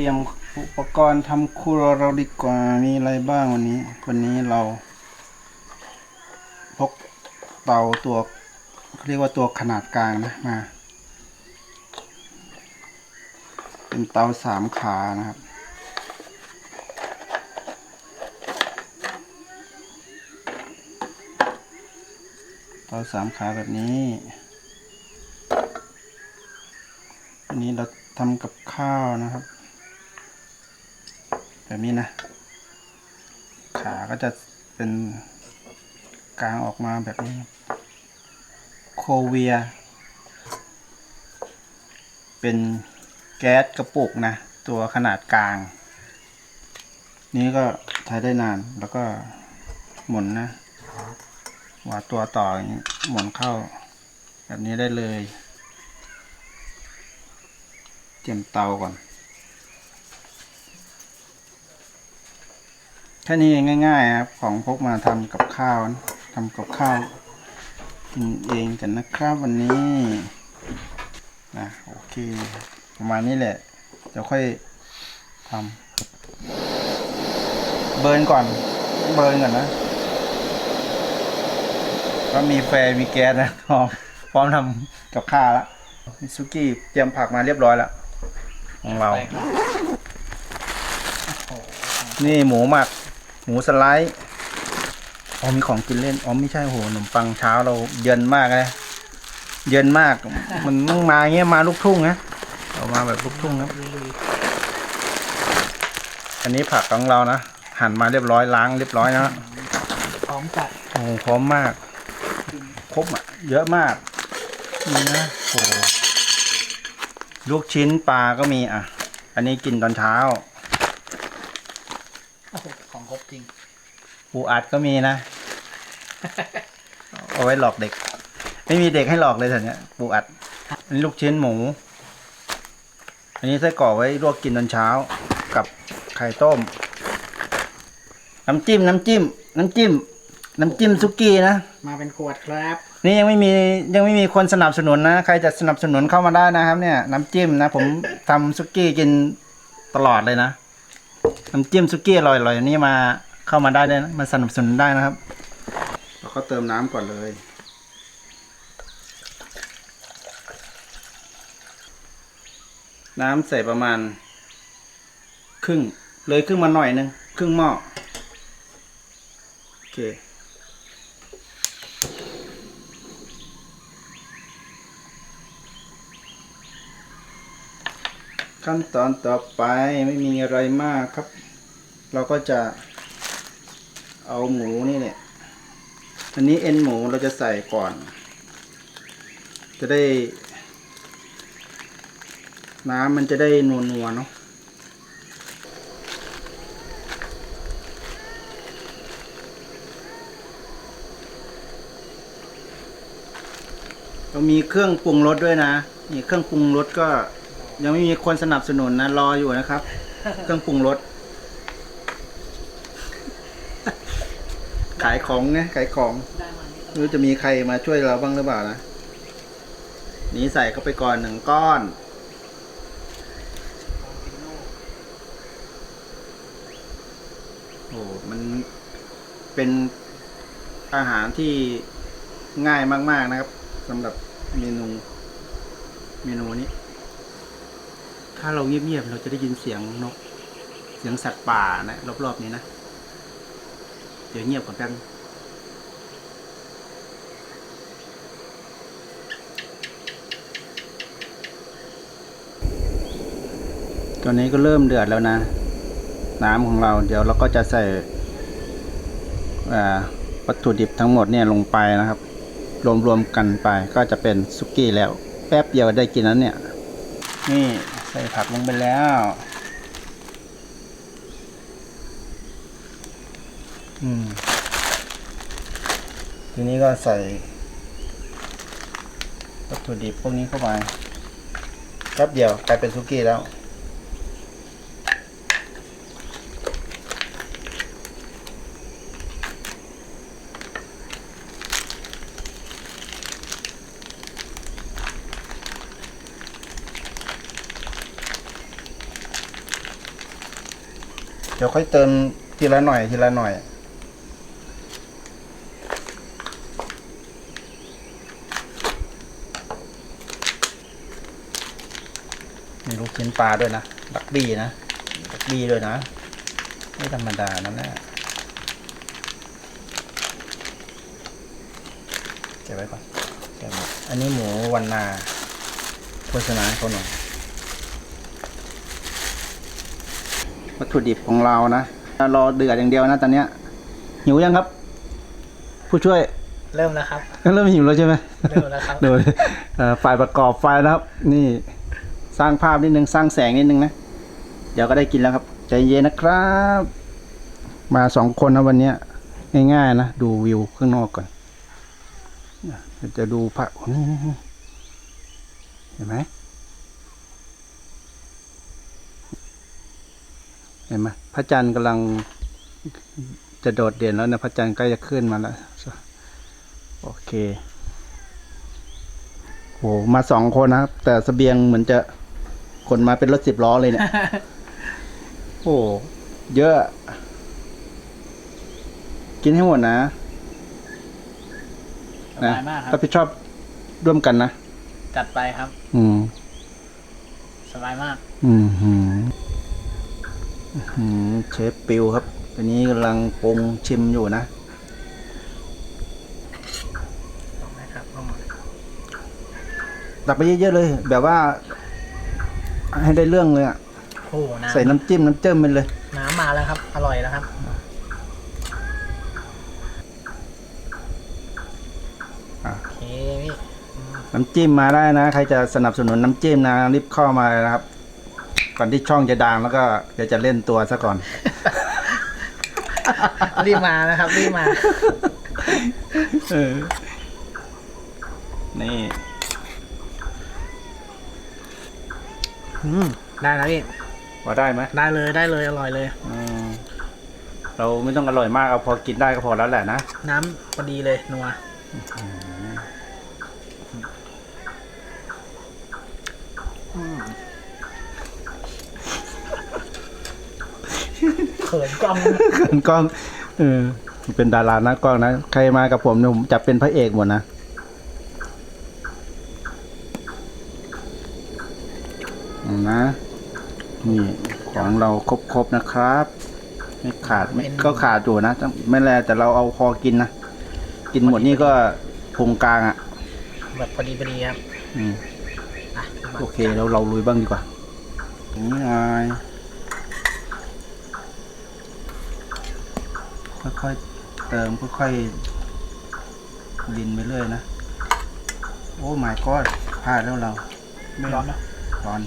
รียมอุปกรณ์ทำครัวเราดีกว่ามีอะไรบ้างวันนี้ วันนี้เราพกเตาตัวเขาเรียกว่าตัวขนาดกลางนะมาเป็นเตาสามขานะครับ เตาสามขาแบบนี้อันนี้เราทำกับข้าวนะครับ แบบนี้นะ ขาก็จะเป็นกลางออกมาแบบนี้ โคเวีย เป็นแก๊สกระปุกนะ ตัวขนาดกลาง นี้ก็ใช้ได้นานแล้วก็หมุนนะว่าตัวต่ออย่างนี้หมุนเข้า แบบนี้ได้เลยเตรียมเตาก่อน แค่นี้ง่ายๆครับ ของพกมาทำกับข้าวนะทำกับข้าวกินเองกันนะครับวันนี้นะโอเค ประมาณนี้แหละเดี๋ยวค่อยทำเบิร์นก่อน เบิร์นก่อนนะ ก็มีไฟมีแก๊สนะพร้อมพร้อมทำกับข้าวแล้วมิซุกี้เตรียมผักมาเรียบร้อยแล้วของเรา นี่หมูหมัก หมูสไลด์อ๋อมีของกินเล่นอ๋อไม่ใช่โหขนมปังเช้าเราเย็นมากเลยเย็นมาก มันต้องมาเงี้ยมาลูกทุ่งนะเอามาแบบลูกทุ่งนะอันนี้ผักของเรานะหั่นมาเรียบร้อยล้างเรียบร้อยนะพร้อมจัดโอ้โหพร้อมมาก ครบอะ เยอะมากนี่นะโอ้โหลูกชิ้นปลาก็มีอะ อันนี้กินตอนเช้าโอ้โหของ ครบจริง ปูอัดก็มีนะ เอาไว้หลอกเด็ก ไม่มีเด็กให้หลอกเลยแถวเนี้ยปูอัด อันนี้ลูกชิ้นหมู อันนี้ไส้กรอกไว้ลวกกินตอนเช้า กับไข่ต้ม น้ำจิ้ม น้ำจิ้ม น้ำจิ้ม น้ำจิ้มซุกี้นะ มาเป็นขวดครับนี่ยังไม่มียังไม่มีคนสนับสนุนนะ ใครจะสนับสนุนเข้ามาได้นะครับ เนี่ย น้ำจิ้มนะ ผมทำซุกี้กินตลอดเลยนะ น้ำจิ้มซุกี้อร่อยๆนี้มาเข้ามาได้เลยนะมาสนับสนุนได้นะครับเราก็เติมน้ำก่อนเลย น้ำใส่ประมาณ ครึ่ง เลยครึ่งมาหน่อยนึงครึ่งหม้อโอเค ขั้นตอนต่อไปไม่มีอะไรมากครับ เราก็จะเอาหมูนี่เนี่ยอันนี้เอ็นหมูเราจะใส่ก่อน จะได้ น้ำมันจะได้นัวๆเนาะเรามีเครื่องปรุงรสด้วยนะ นี่เครื่องปรุงรสก็ ยังไม่มีคนสนับสนุนนะ รออยู่นะครับ เครื่องปรุงรสขายของไงขายของได้มานี่ไม่รู้จะมีใครมาช่วยเราบ้างหรือเปล่านะนี่ใส่เข้าไปก่อนหนึ่งก้อน โอ้มันเป็นอาหารที่ง่ายมาก ๆนะครับสำหรับเมนู เมนูนี้ ถ้าเราเงียบๆเราจะได้ยินเสียงนก เสียงสัตว์ป่านะรอบๆนี้นะ เดี๋ยวเงียบก่อนแป๊บนึงตอนนี้ก็เริ่มเดือดแล้วนะ น้ำของเรา เดี๋ยวเราก็จะใส่วัตถุดิบทั้งหมดเนี่ยลงไปนะครับ รวมๆกันไปก็จะเป็นซุกี้แล้ว แป๊บเดียวได้กินแล้วเนี่ย นี่ ใส่ผักลงไปแล้วอืมทีนี้ก็ใส่วัตถุดิบพวกนี้เข้าไปแป๊บเดียวกลายเป็นซุกี้แล้ว ดี๋ยวค่อยเติมทีละหน่อยทีละหน่อย มีลูกชิ้นปลาด้วยนะดักบี้นะดักบี้ด้วยนะ ไม่ธรรมดานะเนี่เก็บไว้ก่อนเก็บไว้อันนี้หมูวันนาโฆษณาเขาหน่อย วัตถุดิบของเรานะรอเดือดอย่างเดียวนะตอนเนี้ยหิวยังครับ ผู้ช่วย เริ่มแล้วครับ เริ่มหิวแล้วใช่ไหมเริ่มแล้วครับโดยเอ่อฝ่ายประกอบไฟนะครับ นี่สร้างภาพนิดนึงสร้างแสงนิดนึงนะเดี๋ยวก็ได้กินแล้วครับ ใจเย็นนะครับ มาสองคนนะวันเนี้ยง่ายๆนะดูวิวข้างนอกก่อนเดี๋ยวจะดูพระโอ้นี่นี่นี่เห็นไหม เห็นไหมพระจันทร์กำลังจะโดดเด่นแล้วนะพระจันทร์ใกล้จะขึ้นมาแล้ว โอเคโหมาสองคนนะครับ แต่สเสบียงเหมือนจะขนมาเป็นรถสิบล้อเลยเนี่ย โอ้เยอะ กินให้หมดนะสนะบายมากครัรับบผิดชอบร่วมกันนะ จัดไปครับ อืม สบายมาก อืมหืมอื้อหือ เชฟปิวครับตอนนี้กำลังปรุงชิมอยู่นะนะครับเอามาตักไปเยอะๆเลย แบบว่า ให้ได้เรื่องเลยอะโอ้โหน้ำใส่น้ำจิ้มน้ำเจิ้มไปเลย น้ำมาแล้วครับ อร่อยแล้วครับอะโอเคพี่อืมน้ำจิ้มมาได้นะ ใครจะสนับสนุนน้ำจิ้มนะรีบเข้ามาเลยนะครับ ก่อนที่ช่องจะดังแล้วก็เดี๋ยวจะเล่นตัวซะก่อน รีบมานะครับ รีบมา เออ นี่อืมได้แล้วพี่พอได้ไหมได้เลยได้เลยอร่อยเลย อืมเราไม่ต้องอร่อยมากเอาพอกินได้ก็พอแล้วแหละนะ น้ำพอดีเลยนัว อื เขินกล้องเขินกล้องเออเป็นดารานะกล้องนะใครมากับผมเนี่ยผมจะเป็นพระเอกหมดนะเอานะนี่ของเราครบๆนะครับ ไม่ขาดไม่เป็นก็ขาดอยู่นะต้องไม่แลแต่เราเอาพอกินนะกินหมดนี่ก็พุงกลางอะแบบพอดีพอดีครับอืมอะมาโอเคเราเราลุยบ้างดีกว่าอย่างนี่ไง ค่อยๆเติมค่อยๆดินไปเรื่อยนะ โอ้ my god พลาดแล้วเรา ไม่ร้อนนะร้อน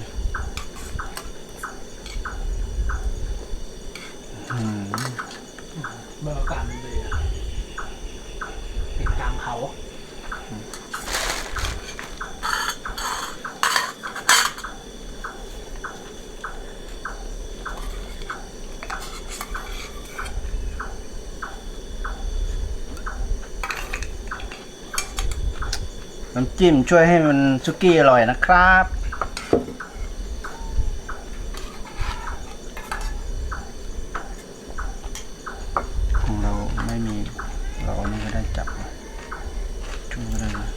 อืมเบอร์อากาศมันเลยอะติดกลางเขา จิ้มช่วยให้มันซุกี้อร่อยนะครับ ของเราไม่มี เราเอานี่ก็ได้จับมาช่วยก็ได้นะ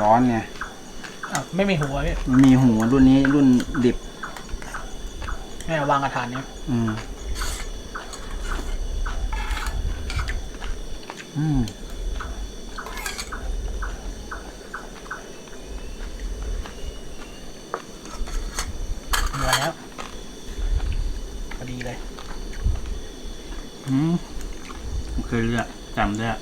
ร้อนไงอ้าวไม่มีหัวพี่มันมีหัวรุ่นนี้รุ่นดิบแม่วางกระถานเนี้ย อืม อืมเหนื่อยแล้วพอดีเลย อืมเคยเรียกจำได้อะ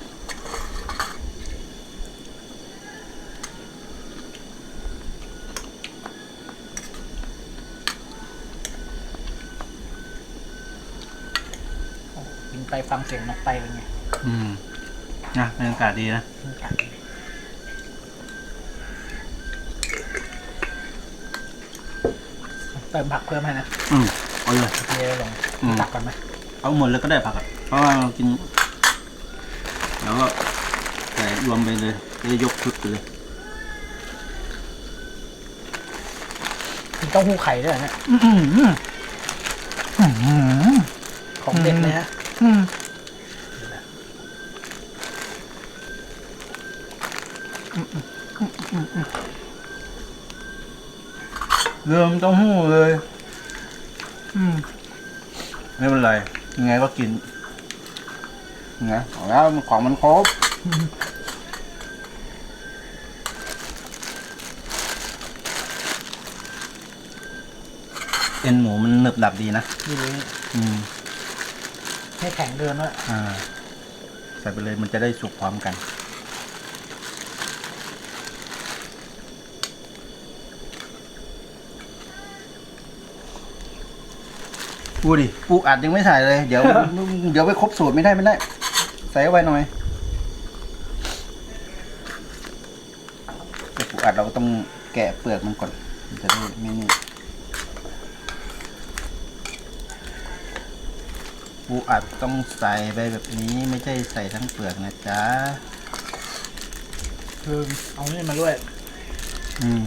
โอ้กินไปฟังเสียงนกไปเป็นไง อืม นะบรรยากาศดีนะบรรยากาศดีเติมผักเพิ่มให้นะอืมเอาเลยเทลงอืมตักก่อนไหมเอาหมดเลยก็ได้ผักอะเพราะว่าเรากินแล้วก็ใส่รวมไปเลยจะได้ยกชุดไปเลยเต้าหู้ไข่ด้วยเหรอเนี่ยอื้อหืออื้อหือของเด็ดเลยฮะ อืม เริ่มเต้าหู้เลย อืม ไม่เป็นไร ยังไงก็กินไงบอกแล้วมันของมันครบ เอ็นหมูมันหนึบหนับดีนะนี่เลยอืม ให้แข็งเกินว่าอ่า ใส่ไปเลยมันจะได้สุกพร้อมกัน ปูดิปูอัดยังไม่ใส่เลย เดี๋ยว เดี๋ยวไปครบสูตรไม่ได้ไม่ได้ ใส่เข้าไปหน่อยแต่ปูอัดเราก็ต้องแกะเปลือกมันก่อนมันจะได้ไม่นี่ปูอัดต้องใส่ไปแบบนี้ไม่ใช่ใส่ทั้งเปลือกนะจ๊ะคือเอานี่มาด้วย อืม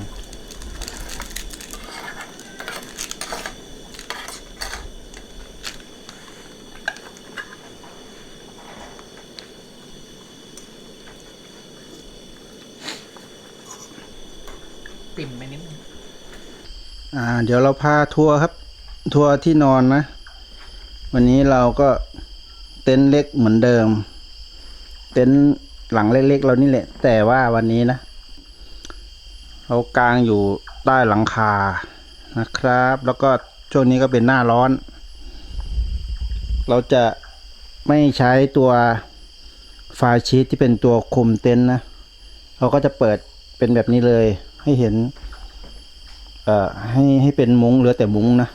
ปิ่มไปนิดนึงอ่า เดี๋ยวเราพาทัวร์ครับ ทัวร์ที่นอนนะ วันนี้เราก็เต็นท์เล็กเหมือนเดิม เต็นท์หลังเล็กๆเรานี่แหละ แต่ว่าวันนี้นะเรากางอยู่ใต้หลังคานะครับ แล้วก็ช่วงนี้ก็เป็นหน้าร้อน เราจะไม่ใช้ตัวไฟชีตที่เป็นตัวคุมเต็นท์นะ เราก็จะเปิดเป็นแบบนี้เลย ให้เห็น เอ่อให้ให้เป็นมุ้งเหลือแต่มุ้งนะ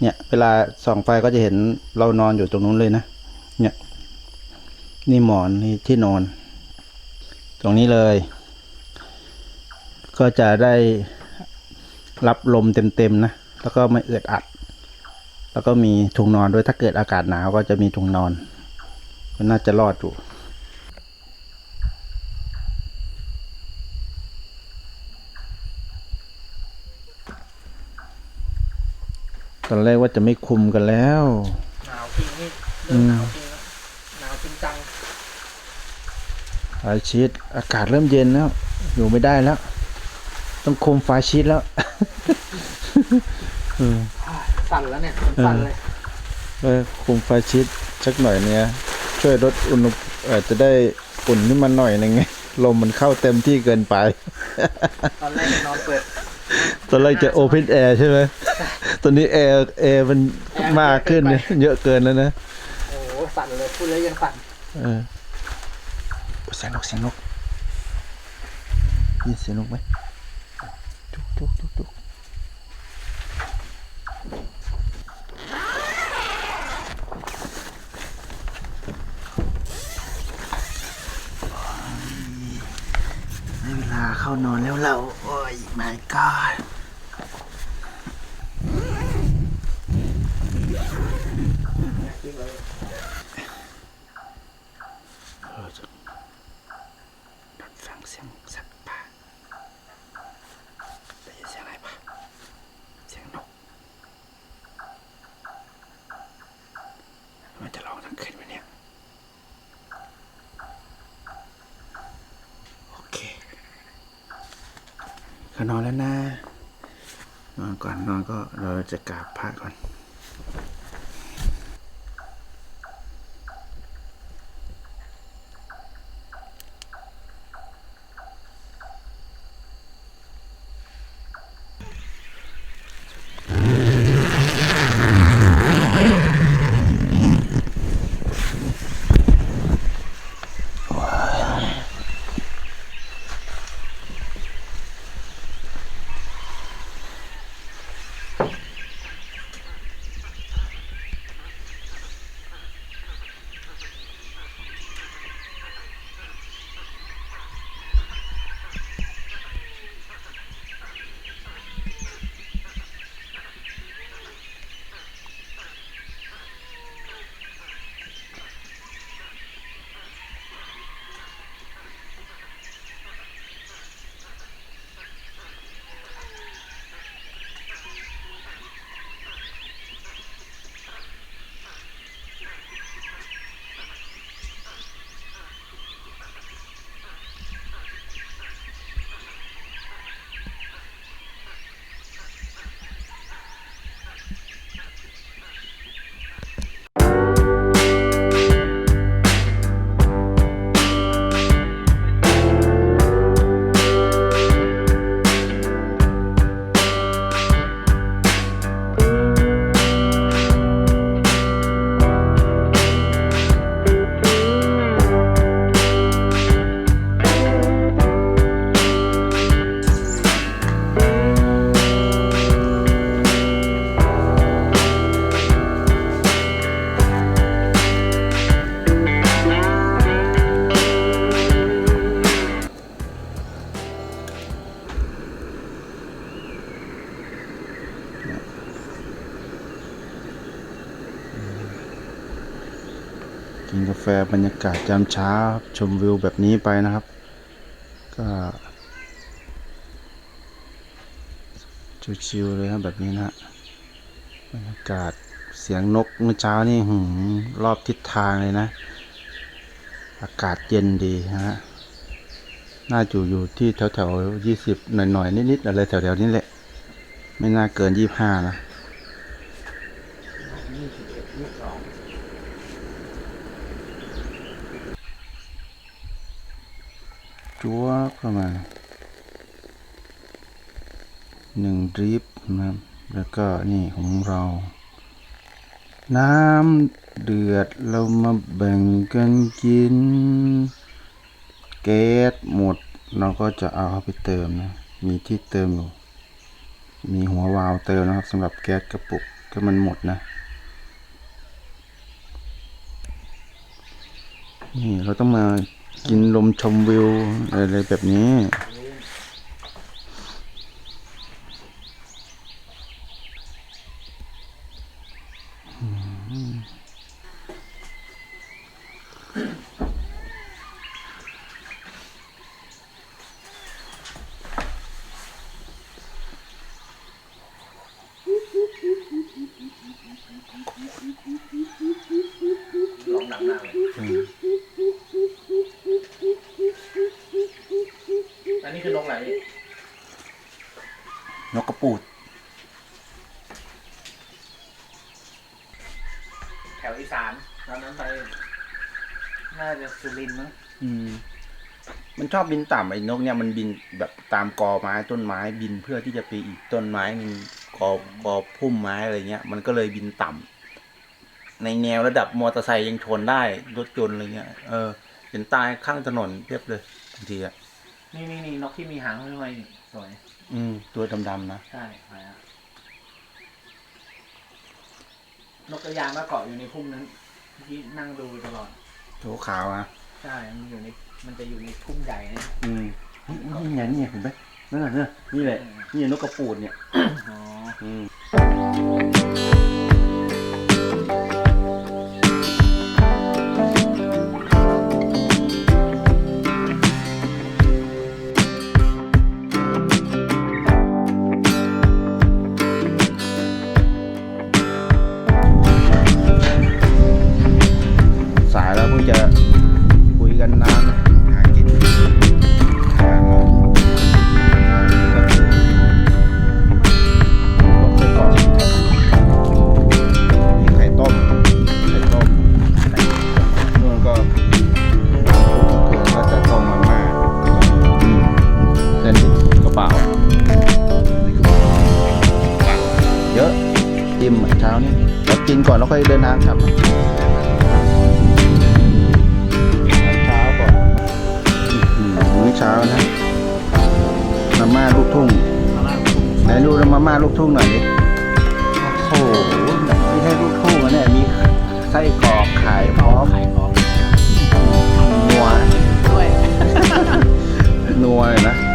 เนี่ย เวลาส่องไฟก็จะเห็นเรานอนอยู่ตรงนู้นเลยนะเนี่ย นี่หมอนนี่ที่นอน ตรงนี้เลย ก็จะได้รับลมเต็มๆนะแล้วก็ไม่เอือดอัด แล้วก็มีถุงนอนด้วยถ้าเกิดอากาศหนาวก็จะมีถุงนอน ก็น่าจะรอดอยู่ ตอนแรกว่าจะไม่คุมกันแล้ว หนาวจริงนี่เริ่มหนาวจริงแล้วหนาวจริงจังไฟชีตอากาศเริ่มเย็นแล้ว อยู่ไม่ได้แล้ว ต้องคุมไฟชีตแล้วอืมสั่นแล้วเนี่ยมันสั่นเลยเออคุมไฟชีตสักหน่อยเนี่ย ช่วยลดอุณหภูมิเอ่อจะได้อุ่นขึ้นมาหน่อยหนึงไงลมมันเข้าเต็มที่เกินไป ตอนแรกจะนอนเปิด ตอนแรกจะโอเพนแอร์ใช่ไหมตอนนี้แอร์แอร์มันมากขึ้นเนี่ยเยอะเกินแล้วนะ โอ้โหสั่นเลยพูดแล้วยังสั่นเออเสียงนกเสียงนกยินเสียงนกไหมจุกจุกจุกจุกได้เวลาเข้านอนแล้วเรา โอ้ย my god เราจะรับฟังเสียงสัตว์ป่าได้ยินเสียงอะไรปะเสียงนกมันจะร้องทั้งคืนไหมเนี่ย โอเคก็นอนแล้วนะ นอนก่อนนอนก็เราจะ กราบพระก่อน กินกาแฟบรรยากาศยามเช้าชมวิวแบบนี้ไปนะครับ ก็ชิวๆเลยครับแบบนี้นะฮะบรรยากาศเสียงนกเมื่อเช้านี่หืมรอบทิศทางเลยนะ อากาศเย็นดีนะฮะน่าอยู่อยู่ที่แถวแถวยี่สิบหน่อยๆนิดๆอะไรแถวแถวๆนี้แหละ ไม่น่าเกินยี่ห้านะ ยี่สิบเอ็ดยี่สิบสอง จัวเข้ามาหนึ่งดริปนะครับ แล้วก็นี่ของเรา น้ำเดือดเรามาแบ่งกันกิน แก๊สหมด เราก็จะเอาเข้าไปเติมนะ มีที่เติมอยู่ มีหัววาล์วเติมนะครับสำหรับแก๊สกระปุกถ้ามันหมดนะ นี่เราต้องมา กินลมชมวิวอะไรแบบนี้ ร้องดังมากเลยอันนี้คือนกอะไรพี่ นกกระปูด แถวอีสานตอนนั้นไป น่าจะสุ รินทร์มั้งอืม มันชอบบินต่ำไอ้นกเนี่ยมันบินแบบตามกอไม้ต้นไม้บินเพื่อที่จะไปอีกต้นไม้หนึ่งกอกอพุ่มไม้อะไรเงี้ย มันก็เลยบินต่ำในแนวระดับมอเตอร์ไซค์ยังชนได้รถยนต์อะไรเงี้ยเออเห็นตายข้างถนนเพียบเลยบางทีอะนี่นี่นี่นกที่มีหางห้อยๆสวยอืม ตัวดำๆนะ ใช่ไปอะนกกระยางก็เกาะอยู่ในพุ่มนั้นที่นั่งดูตลอด ตัวขาวอะ ใช่ มันอยู่ใน มันจะอยู่ในพุ่มใหญ่นะอืมนี่ไงนี่ไงเห็นไหมนั่นน่ะเนี่ยนี่แหละนี่นกกระปูดเนี่ย อ๋อ อืม มเช้านี้กินก่อนแล้วค่อยเดินทางครับเช้าก่อนมื้เช้านะมาม่าลูกทุ่งไหนดูมาม่าลูกทุ่งหน่อยดิโอ้โหไม่ใช่ลูกทุ่งนะเนี่ยมีไส้กรอกขายพร้อมนัวด้วยนัวเลยนะ